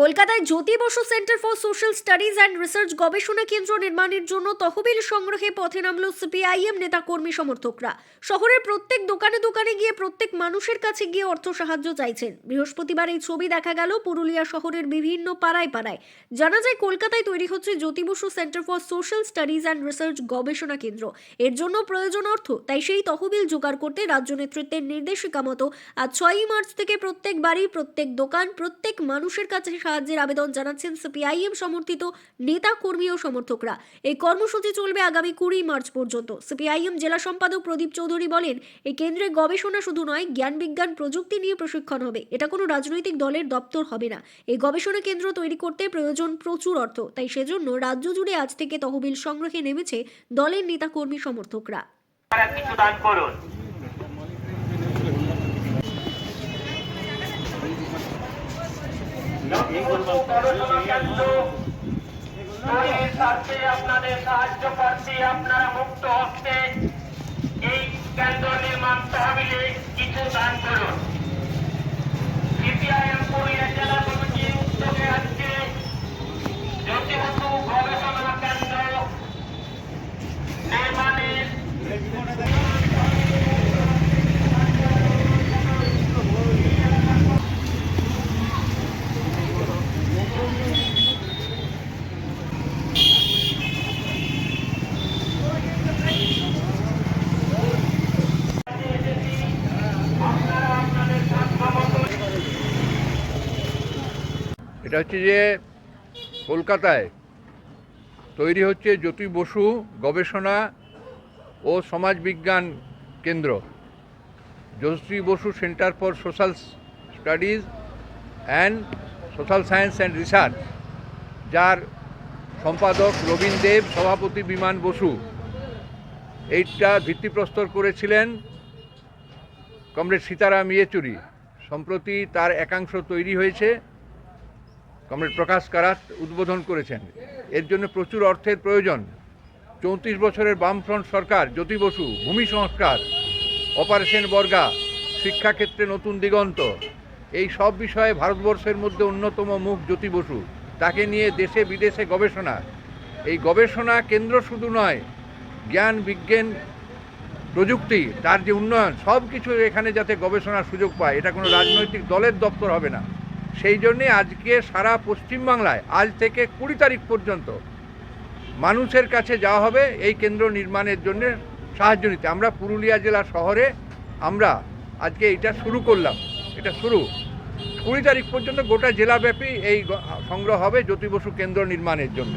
কলকাতায় Jyoti Basu centre for social studies and research গবেষণা কেন্দ্র নির্মাণের জন্য তহবিল সংগ্রহে পথে নামল সিপিআইএম নেতা কর্মী সমর্থকরা। শহরের প্রত্যেক দোকানে দোকানে গিয়ে প্রত্যেক মানুষের কাছে গিয়ে অর্থ সাহায্য চাইছেন। বৃহস্পতিবার এই ছবি দেখা গেল পুরুলিয়া শহরের বিভিন্ন পাড়ায় পাড়ায়। জানা যায়, কলকাতায় তৈরি হচ্ছে Jyoti Basu centre for social studies and research গবেষণা কেন্দ্র। এর জন্য প্রয়োজন অর্থ, তাই সেই তহবিল জোগাড় করতে রাজ্য নেতৃত্বের নির্দেশিকা মতো আজ ছয়ই মার্চ থেকে প্রত্যেক বাড়ি প্রত্যেক দোকান প্রত্যেক মানুষের কাছে সাহায্যের আবেদন জানাচ্ছেন সিপিআইএম সমর্থিত নেতা, কর্মী ও সমর্থকরা। এই কর্মসূচি চলবে আগামী কুড়ি মার্চ পর্যন্ত। সিপিআইএম জেলা সম্পাদক প্রদীপ চৌধুরী বলেন এই কেন্দ্রে গবেষণা শুধু নয়, জ্ঞান বিজ্ঞান প্রযুক্তি নিয়ে প্রশিক্ষণ হবে। এটা কোনো রাজনৈতিক দলের দপ্তর হবে না। এই গবেষণা কেন্দ্র তৈরি করতে প্রয়োজন প্রচুর অর্থ। তাই সেজন্য রাজ্য জুড়ে আজ থেকে তহবিল সংগ্রহে নেমেছে দলের নেতা, কর্মী, সমর্থকরা। কিছু দান করুন। আপনাদের সাহায্য প্রার্থী আপনারা মুক্ত হস্তে এই কেন্দ্র নির্মাণ তহবিলে কিছু দান করুন সিপিআইএম পুরুলিয়া জেলা কমিটির উদ্যোগে আজকে জ্যোতিবসু গবেষণা কেন্দ্র নির্মাণের এটা হচ্ছে যে কলকাতায় তৈরি হচ্ছে জ্যোতি বসু গবেষণা ও সমাজবিজ্ঞান কেন্দ্র। Jyoti Basu centre for social studies and social science and research, যার সম্পাদক রবীন দেব, সভাপতি বিমান বসু। এইটা ভিত্তিপ্রস্তর করেছিলেন কমরেড সীতারাম ইয়েচুরি। সম্প্রতি তার একাংশ তৈরি হয়েছে। কমরেড প্রকাশ কারাত উদ্বোধন করেছেন। এর জন্য প্রচুর অর্থের প্রয়োজন। চৌত্রিশ বছরের বামফ্রন্ট সরকার, জ্যোতি বসু, ভূমি সংস্কার, অপারেশন বর্গা, শিক্ষাক্ষেত্রে নতুন দিগন্ত। এই সব বিষয়ে ভারতবর্ষের মধ্যে অন্যতম মুখ জ্যোতি বসু। তাকে নিয়ে দেশে বিদেশে গবেষণা। এই গবেষণা কেন্দ্র শুধু নয়, জ্ঞান, বিজ্ঞান, প্রযুক্তি, তার যে উন্নয়ন সব কিছু এখানে যাতে গবেষণার সুযোগ পায়, এটা কোনো রাজনৈতিক দলের দপ্তর হবে না। সেই জন্যে আজকে সারা পশ্চিমবাংলায় আজ থেকে কুড়ি তারিখ পর্যন্ত মানুষের কাছে যাওয়া হবে এই কেন্দ্র নির্মাণের জন্য সাহায্য নিতে। আমরা পুরুলিয়া জেলা শহরে আমরা আজকে এটা শুরু করলাম। এটা শুরু। কুড়ি তারিখ পর্যন্ত গোটা জেলাব্যাপী এই সংগ্রহ হবে জ্যোতি বসু কেন্দ্র নির্মাণের জন্য।